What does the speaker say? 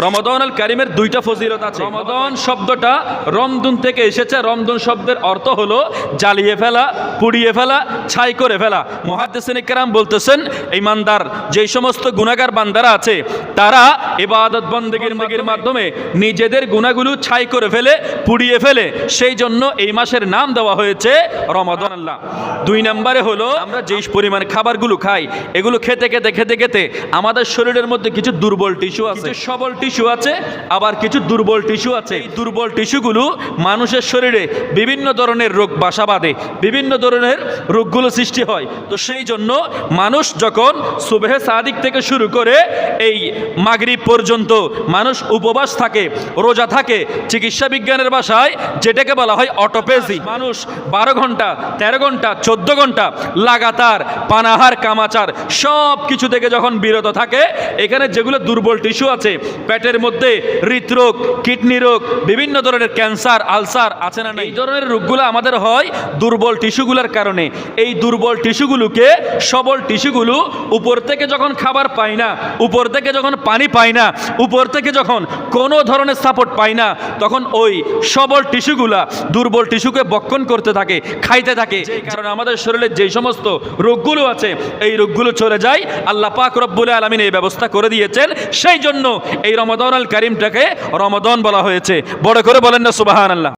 রমাদান আল কারিমের দুইটা ফজিলত আছে। রমাদান শব্দটা রমদুন থেকে এসেছে। রমদুন শব্দের অর্থ হলো জ্বালিয়ে ফেলা, পুড়িয়ে ফেলা, ছাই করে ফেলা। মহাদ্দেসিন কেরাম বলতেছেন, ইমানদার, যেই সমস্ত গুণাগার বান্দারা আছে, তারা ইবাদত বন্দেগীর মাগির মাধ্যমে নিজেদের গুণাগুলো ছাই করে ফেলে, পুড়িয়ে ফেলে। সেই জন্য এই মাসের নাম দেওয়া হয়েছে রমাদান আল্লাহ। দুই নম্বরে হলো, আমরা যেই পরিমাণ খাবারগুলো খাই, এগুলো খেতে খেতে খেতে খেতে আমাদের শরীরের মধ্যে কিছু দুর্বল টিস্যু আছে। সবল টিস্যু আছে, আবার কিছু দুর্বল টিস্যু আছে। এই দুর্বল টিস্যুগুলো মানুষের শরীরে বিভিন্ন ধরনের রোগ, বাসা বাঁধে। বিভিন্ন ধরনের রোগগুলো সৃষ্টি হয়। তো সেই জন্য মানুষ যখন সুবেহে সাদিক থেকে শুরু করে এই মাগরিব পর্যন্ত মানুষ উপবাস থাকে, রোজা থাকে, চিকিৎসা বিজ্ঞানের ভাষায় যেটাকে বলা হয় অটোপেজি মানুষ বারো ঘণ্টা, তেরো ঘণ্টা, চোদ্দ ঘণ্টা লাগাতার পানাহার, কামাচার সব কিছু থেকে যখন বিরত থাকে, এখানে যেগুলো দুর্বল টিস্যু আছে পেটের মধ্যে হৃদরোগ কিডনি রোগ বিভিন্ন ধরনের ক্যান্সার আলসার আছে না? এই ধরনের রোগগুলো আমাদের হয় দুর্বল টিস্যুগুলোর কারণে। এই দুর্বল টিস্যুগুলোকে সবল টিস্যুগুলো উপর থেকে যখন খাবার পায় না উপর থেকে যখন পানি পায় না উপর থেকে যখন কোনো ধরনের সাপোর্ট পায় না তখন ওই সবল টিস্যুগুলা দুর্বল টিস্যুকে বক্ষণ করতে থাকে খাইতে থাকে। কারণ আমাদের শরীরে যে সমস্ত রোগগুলো আছে এই রোগগুলো চলে যায়। আল্লাহ পাক রব্বুল আলমিন এই ব্যবস্থা করে দিয়েছেন। সেই জন্য এই রমাদান আল করিমটাকে রমদন বলা হয়েছে। বড় করে বলেন না সুবাহান আল্লাহ